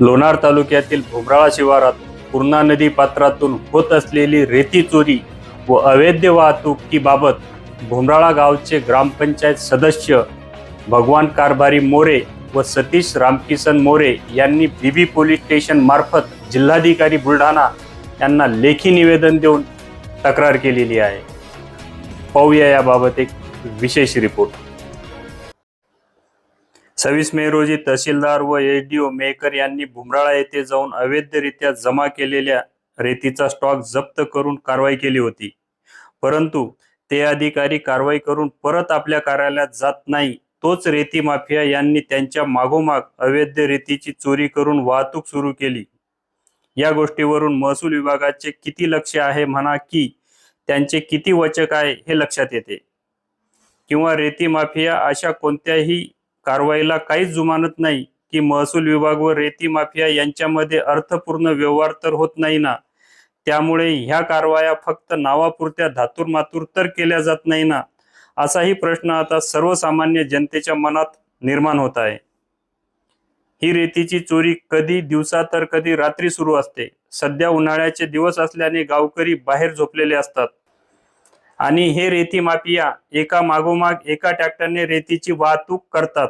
लोणार तालुक्यातील भुमराळा शिवारात पूर्णा नदी पात्रातून होत असलेली रेती चोरी व अवैध वाहतुकीबाबत भुमराळा गावचे ग्रामपंचायत सदस्य भगवान कारभारी मोरे व सतीश रामकिसन मोरे यांनी बीबी पोलीस स्टेशन मार्फत जिल्हाधिकारी बुलढाणा यांना लेखी निवेदन देऊन तक्रार केलेली आहे. पाहूया याबाबत एक विशेष रिपोर्ट. सव्वीस मे रोजी तहसीलदार व एसडीओ मेकर यांनी भुमराळा येथे जाऊन अवैधरित्या जमा केलेल्या रेतीचा स्टॉक जप्त करून कारवाई केली होती. परंतु ते अधिकारी कारवाई करून परत आपल्या कार्यालयात जात नाही. तोच रेती माफिया यांनी त्यांच्या मागोमाग अवैध रेतीची चोरी करून वाहतूक सुरू केली. या गोष्टीवरून महसूल विभागाचे किती लक्ष आहे म्हणा की त्यांचे किती वचक आहे हे लक्षात येते. किंवा रेती माफिया अशा कोणत्याही कारवाईला काहीच जुमानत नाही की महसूल विभाग व रेती माफिया यांच्यामध्ये अर्थपूर्ण व्यवहार तर होत नाही ना. त्यामुळे ह्या कारवाया फक्त नावापुरत्या धातूर मातूर तर केल्या जात नाही ना असाही प्रश्न आता सर्वसामान्य जनतेच्या मनात निर्माण होत आहे. ही रेतीची चोरी कधी दिवसा तर कधी रात्री सुरू असते. सध्या उन्हाळ्याचे दिवस असल्याने गावकरी बाहेर झोपलेले असतात. आणि हे रेती माफिया एका मागोमाग एका ट्रॅक्टरने रेतीची वाहतूक करतात.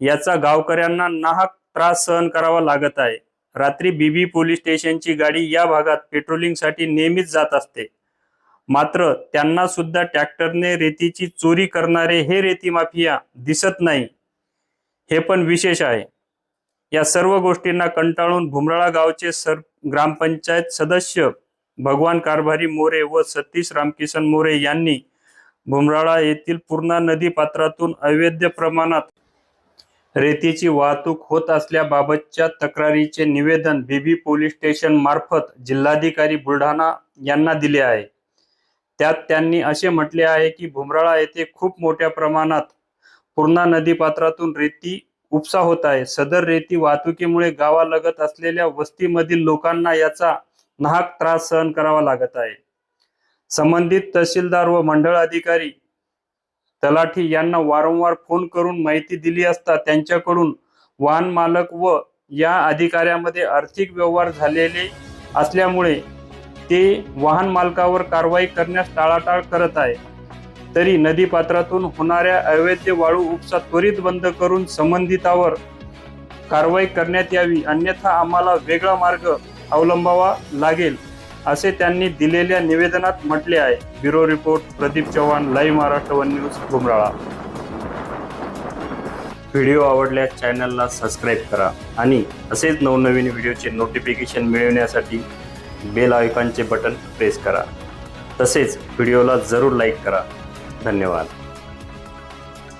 याचा गावकऱ्यांना नाहक त्रास सहन करावा लागत आहे. रात्री बीबी पोलीस स्टेशनची गाडी या भागात पेट्रोलिंगसाठी नेहमीच जात असते. मात्र त्यांना सुद्धा ट्रॅक्टरने रेतीची चोरी करणारे हे रेती माफिया दिसत नाही. हे पण विशेष आहे. या सर्व गोष्टींना कंटाळून भुमराळा गावचे सर ग्रामपंचायत सदस्य भगवान कारभारी मोरे व सतीश रामकिशन मोरे यांनी भुमराळा येथील पूर्णा नदी पात्रातून अवैध प्रमाणात रेतीची वाहतूक होत असल्याबाबतच्या तक्रारीचे निवेदन बीबी पोलीस स्टेशन मार्फत जिल्हाधिकारी बुलढाणा यांना दिले आहे. त्यात त्यांनी असे म्हटले आहे की भुमराळा येथे खूप मोठ्या प्रमाणात पूर्णा नदी पात्रातून रेती उपसा होत आहे. सदर रेती वाहतुकीमुळे गावालगत असलेल्या वस्तीमधील लोकांना याचा नाहक त्रास सहन करावा लागत आहे. संबंधित तहसीलदार व मंडळ अधिकारी तलाठी यांना वारंवार फोन करून माहिती दिली असता त्यांच्याकडून वाहन मालक व या अधिकाऱ्यामध्ये आर्थिक व्यवहार झालेले असल्यामुळे ते वाहन मालकावर कारवाई करण्यास टाळाटाळ करत आहे. तरी नदीपात्रातून होणाऱ्या अवैध वाळू उपसा त्वरित बंद करून संबंधितावर कारवाई करण्यात यावी अन्यथा आम्हाला वेगळा मार्ग अवलंबावा लागेल असे त्यांनी दिलेल्या निवेदनात म्हटले आहे. Bureau report Pradeep Chavan live Maharashtra one news Ghumrala video आवडल्यास चॅनलला सबस्क्राईब करा आणि असेच नवनवीन व्हिडिओचे नोटिफिकेशन मिळवण्यासाठी बेल आयकॉनचे बटन प्रेस करा. तसेच व्हिडिओला जरूर लाईक करा. धन्यवाद.